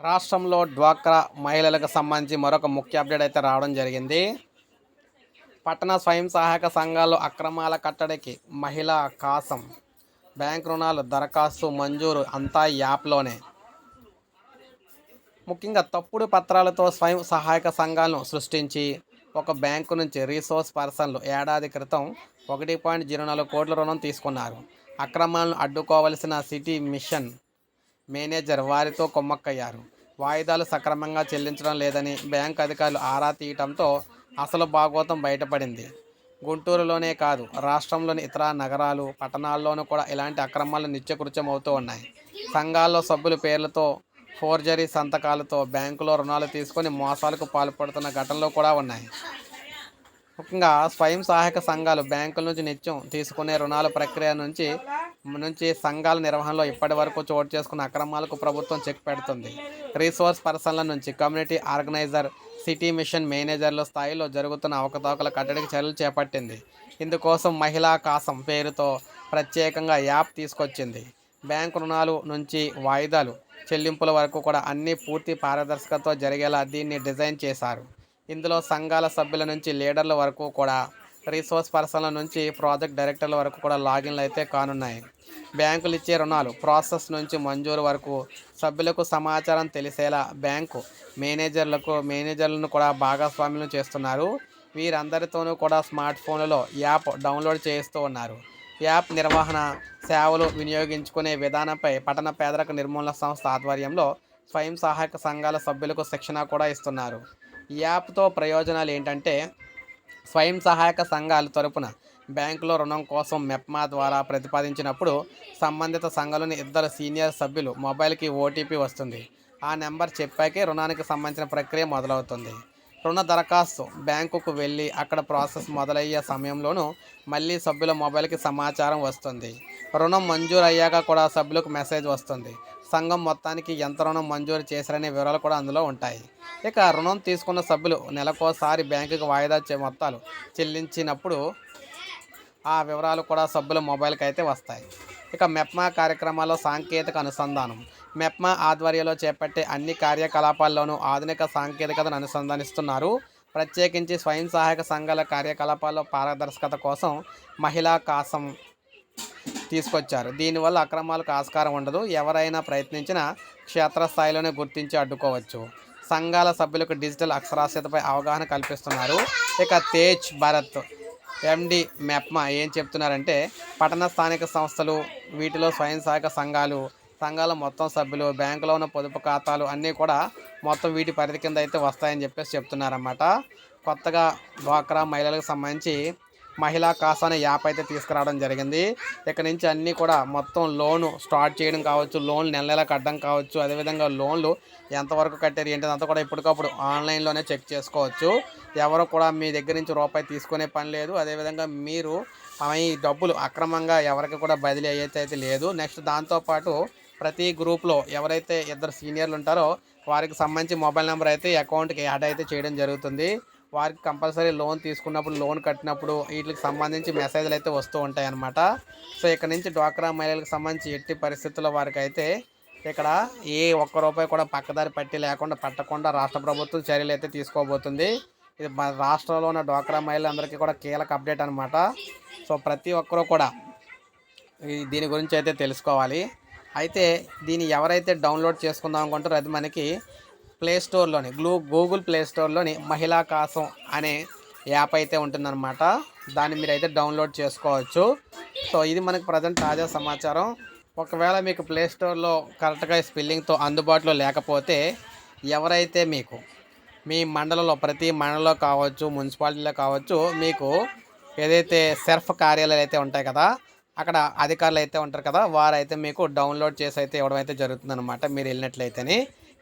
రాష్ట్రంలో డ్వాక్రా మహిళలకు సంబంధించి మరొక ముఖ్య అప్డేట్ అయితే రావడం జరిగింది. పట్టణ స్వయం సహాయక సంఘాలు అక్రమాల కట్టడికి మహిళా కాసం బ్యాంక్ రుణాలు దరఖాస్తు మంజూరు అంతా ఈ యాప్లోనే. ముఖ్యంగా తప్పుడు పత్రాలతో స్వయం సహాయక సంఘాలను సృష్టించి ఒక బ్యాంకు నుంచి రీసోర్స్ పర్సన్లు ఏడాది క్రితం ఒకటి పాయింట్ జీరో నాలుగు కోట్ల రుణం తీసుకున్నారు. అక్రమాలను అడ్డుకోవలసిన సిటీ మిషన్ మేనేజర్ వారితో కొమ్మక్కయ్యారు. వాయిదాలు సక్రమంగా చెల్లించడం లేదని బ్యాంక్ అధికారులు ఆరా తీయటంతో అసలు భాగోతం బయటపడింది. గుంటూరులోనే కాదు రాష్ట్రంలోని ఇతర నగరాలు పట్టణాల్లోనూ కూడా ఇలాంటి అక్రమాలు నిత్యకృత్యం అవుతూ ఉన్నాయి. సంఘాల్లో సభ్యుల పేర్లతో ఫోర్జరీ సంతకాలతో బ్యాంకులో రుణాలు తీసుకొని మోసాలకు పాల్పడుతున్న ఘటనలు కూడా ఉన్నాయి. ముఖ్యంగా స్వయం సహాయక సంఘాలు బ్యాంకుల నుంచి నిత్యం తీసుకునే రుణాల ప్రక్రియ నుంచి నుంచి సంఘాల నిర్వహణలో ఇప్పటి వరకు చోటు చేసుకున్న అక్రమాలకు ప్రభుత్వం చెక్ పెడుతుంది. రీసోర్స్ పర్సన్ల నుంచి కమ్యూనిటీ ఆర్గనైజర్ సిటీ మిషన్ మేనేజర్ల స్థాయిలో జరుగుతున్న అవకతవకల కట్టడికి చర్యలు చేపట్టింది. ఇందుకోసం మహిళా కాసం పేరుతో ప్రత్యేకంగా యాప్ తీసుకొచ్చింది. బ్యాంకు రుణాలు నుంచి వాయిదాలు చెల్లింపుల వరకు కూడా అన్ని పూర్తి పారదర్శకతతో జరిగేలా దీన్ని డిజైన్ చేశారు. ఇందులో సంఘాల సభ్యుల నుంచి లీడర్ల వరకు కూడా రీసోర్స్ పర్సన్ల నుంచి ప్రాజెక్ట్ డైరెక్టర్ల వరకు కూడా లాగిన్లు అయితే కానున్నాయి. బ్యాంకులు ఇచ్చే రుణాలు ప్రాసెస్ నుంచి మంజూరు వరకు సభ్యులకు సమాచారం తెలిసేలా బ్యాంకు మేనేజర్లకు మేనేజర్లను కూడా భాగస్వామ్యం చేస్తున్నారు. వీరందరితోనూ కూడా స్మార్ట్ ఫోన్లలో యాప్ డౌన్లోడ్ చేస్తూ ఉన్నారు. యాప్ నిర్వహణ సేవలు వినియోగించుకునే విధానంపై పట్టణ పేదరిక నిర్మూలన సంస్థ ఆధ్వర్యంలో స్వయం సహాయక సంఘాల సభ్యులకు శిక్షణ కూడా ఇస్తున్నారు. ఈ యాప్తో ప్రయోజనాలు ఏంటంటే స్వయం సహాయక సంఘాల తరపున బ్యాంకులో రుణం కోసం మెప్మా ద్వారా ప్రతిపాదించినప్పుడు సంబంధిత సంఘాలోని ఇద్దరు సీనియర్ సభ్యులు మొబైల్కి ఓటీపీ వస్తుంది. ఆ నెంబర్ చెప్పాకే రుణానికి సంబంధించిన ప్రక్రియ మొదలవుతుంది. రుణ దరఖాస్తు బ్యాంకుకు వెళ్ళి అక్కడ ప్రాసెస్ మొదలయ్యే సమయంలోనూ మళ్ళీ సభ్యుల మొబైల్కి సమాచారం వస్తుంది. రుణం మంజూరు అయ్యాక కూడా సభ్యులకు మెసేజ్ వస్తుంది. సంఘం మొత్తానికి ఎంత రుణం మంజూరు చేశారనే వివరాలు కూడా అందులో ఉంటాయి. ఇక రుణం తీసుకున్న సభ్యులు నెలకోసారి బ్యాంకుకి వాయిదా మొత్తాలు చెల్లించినప్పుడు ఆ వివరాలు కూడా సభ్యుల మొబైల్కి అయితే వస్తాయి. ఇక మెప్మా కార్యక్రమాల్లో సాంకేతిక అనుసంధానం. మెప్మా ఆధ్వర్యంలో చేపట్టే అన్ని కార్యకలాపాల్లోనూ ఆధునిక సాంకేతికతను అనుసంధానిస్తున్నారు. ప్రత్యేకించి స్వయం సహాయక సంఘాల కార్యకలాపాల్లో పారదర్శకత కోసం మహిళా కాసం తీసుకొచ్చారు. దీనివల్ల అక్రమాలకు ఆస్కారం ఉండదు. ఎవరైనా ప్రయత్నించినా క్షేత్రస్థాయిలోనే గుర్తించి అడ్డుకోవచ్చు. సంఘాల సభ్యులకు డిజిటల్ అక్షరాస్యతపై అవగాహన కల్పిస్తున్నారు. ఇక తేజ్ భారత్ ఎండి మెప్మా ఏం చెప్తున్నారంటే పట్టణ స్థానిక సంస్థలు వీటిలో స్వయం సహాయక సంఘాలు సంఘాల మొత్తం సభ్యులు బ్యాంకులో ఉన్న పొదుపు ఖాతాలు అన్నీ కూడా మొత్తం వీటి పరిధి కింద అయితే వస్తాయని చెప్పేసి చెప్తున్నారన్నమాట. కొత్తగా డ్వాక్రా మహిళలకు సంబంధించి మహిళా కాస్ అనే యాప్ అయితే తీసుకురావడం జరిగింది. ఇక్కడ నుంచి అన్నీ కూడా మొత్తం లోను స్టార్ట్ చేయడం కావచ్చు లోన్లు నెల నెల కట్టడం కావచ్చు అదేవిధంగా లోన్లు ఎంతవరకు కట్టారు ఏంటి కూడా ఇప్పటికప్పుడు ఆన్లైన్లోనే చెక్ చేసుకోవచ్చు. ఎవరు కూడా మీ దగ్గర నుంచి రూపాయి తీసుకునే పని లేదు. అదేవిధంగా మీరు ఈ డబ్బులు అక్రమంగా ఎవరికి కూడా బదిలీ అయ్యేది అయితే లేదు. నెక్స్ట్ దాంతోపాటు ప్రతి గ్రూప్లో ఎవరైతే ఇద్దరు సీనియర్లు ఉంటారో వారికి సంబంధించి మొబైల్ నెంబర్ అయితే అకౌంట్కి యాడ్ అయితే చేయడం జరుగుతుంది. వారికి కంపల్సరీ లోన్ తీసుకున్నప్పుడు లోన్ కట్టినప్పుడు వీటికి సంబంధించి మెసేజ్లు అయితే వస్తూ ఉంటాయి అన్నమాట. సో ఇక్కడ నుంచి డ్వాక్రా మహిళలకు సంబంధించి ఎట్టి పరిస్థితుల్లో వారికి అయితే ఇక్కడ ఏ ఒక్క రూపాయి కూడా పక్కదారి పట్టి లేకుండా పట్టకుండా రాష్ట్ర ప్రభుత్వం చర్యలు అయితే తీసుకోబోతుంది. ఇది మన రాష్ట్రంలో ఉన్న డ్వాక్రా మహిళలందరికీ కూడా కీలక అప్డేట్ అనమాట సో ప్రతి ఒక్కరూ కూడా దీని గురించి అయితే తెలుసుకోవాలి. అయితే దీన్ని ఎవరైతే డౌన్లోడ్ చేసుకుందాం అనుకుంటారో అది మనకి ప్లే స్టోర్లోని గ్లూ గూగుల్ ప్లే స్టోర్లోని మహిళా కాసం అనే యాప్ అయితే ఉంటుందన్నమాట. దాన్ని మీరు అయితే డౌన్లోడ్ చేసుకోవచ్చు. సో ఇది మనకు ప్రజెంట్ తాజా సమాచారం. ఒకవేళ మీకు ప్లే స్టోర్లో కరెక్ట్గా స్పెల్లింగ్తో అందుబాటులో లేకపోతే ఎవరైతే మీకు మీ మండలంలో ప్రతి మండలంలో కావచ్చు మున్సిపాలిటీలో కావచ్చు మీకు ఏదైతే సెర్ఫ్ కార్యాలయాలు అయితే ఉంటాయి కదా అక్కడ అధికారులు అయితే ఉంటారు కదా వారైతే మీకు డౌన్లోడ్ చేసి అయితే ఇవ్వడం అయితే జరుగుతుందన్నమాట మీరు వెళ్ళినట్లయితేనే.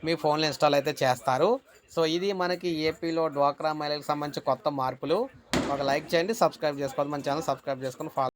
మీ ఫోన్లో ఇన్స్టాల్ అయితే చేస్తారు. సో ఇది మనకి ఏపీలో డ్వాక్రా మహిళలకు సంబంధించి కొత్త మార్పులు. ఒక లైక్ చేయండి సబ్స్క్రైబ్ చేసుకోవాలి మన ఛానల్ సబ్స్క్రైబ్ చేసుకొని ఫాలో